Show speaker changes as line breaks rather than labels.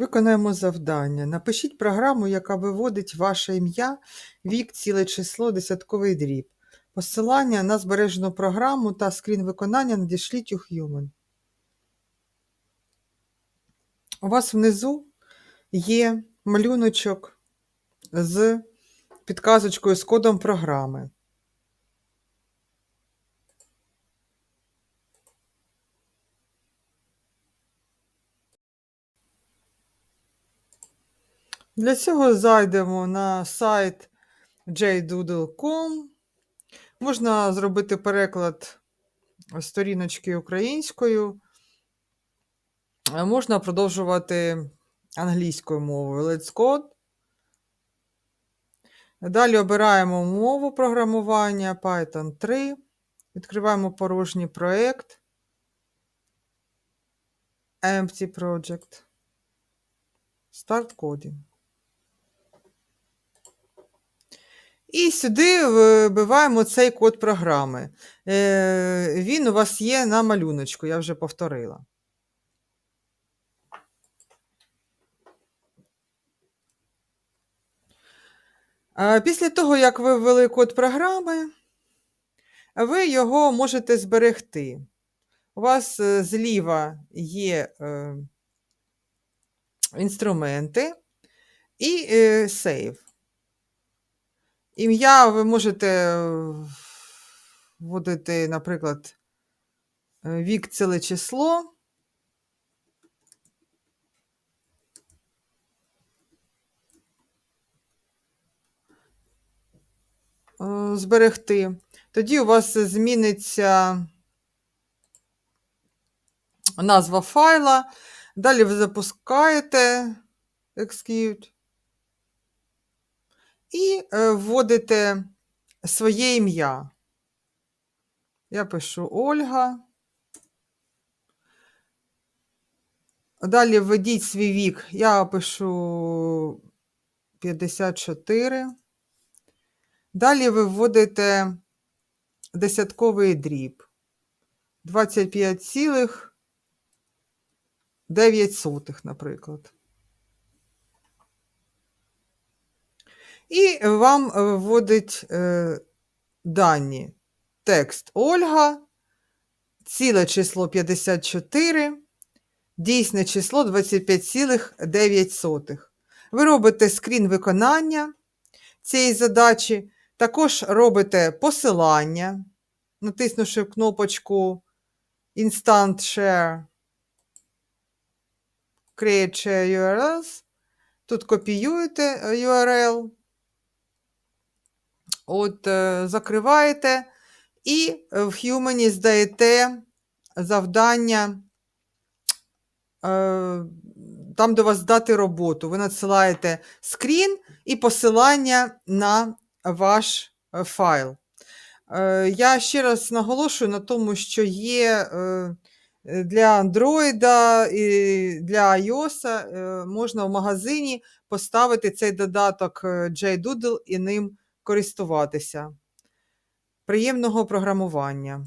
Виконаємо завдання. Напишіть програму, яка виводить ваше ім'я, вік, ціле число, десятковий дріб. Посилання на збережену програму та скрін виконання надішліть у Human. У вас внизу є малюночок з підказочкою з кодом програми. Для цього зайдемо на сайт jdoodle.com. Можна зробити переклад сторіночки українською. Можна продовжувати англійською мовою. Let's Code. Далі обираємо мову програмування Python 3. Відкриваємо порожній проєкт. Empty Project. Start Coding. І сюди вбиваємо цей код програми. Е, Він у вас є на малюночку, я вже повторила. Е, Після того, як ви ввели код програми, ви його можете зберегти. У вас е, зліва є е, інструменти і е, сейв. Ім'я ви можете е, вводити, наприклад, е, вік ціле число. Е, Зберегти. Тоді у вас зміниться назва файла. Далі ви запускаєте execute і е, вводите своє ім'я. Я пишу Ольга. Далі введіть свій вік. Я пишу 54. Далі ви вводите десятковий дріб. 25,9, наприклад. І вам е, вводить е, дані. Текст Ольга, ціле число 54, дійсне число 25,9. Ви робите скрін виконання цієї задачі, також робите посилання, натиснувши кнопочку Instant Share, Create Share URLs. Тут копіюєте е, URL. От, е, закриваєте і в Human здаєте завдання, е, там, де вас здати роботу. Ви надсилаєте скрін і посилання на ваш е, файл. Е, Я ще раз наголошую на тому, що є е, для Android і для iOS е, можна в магазині поставити цей додаток е, JDoodle і ним користуватися. Приємного програмування!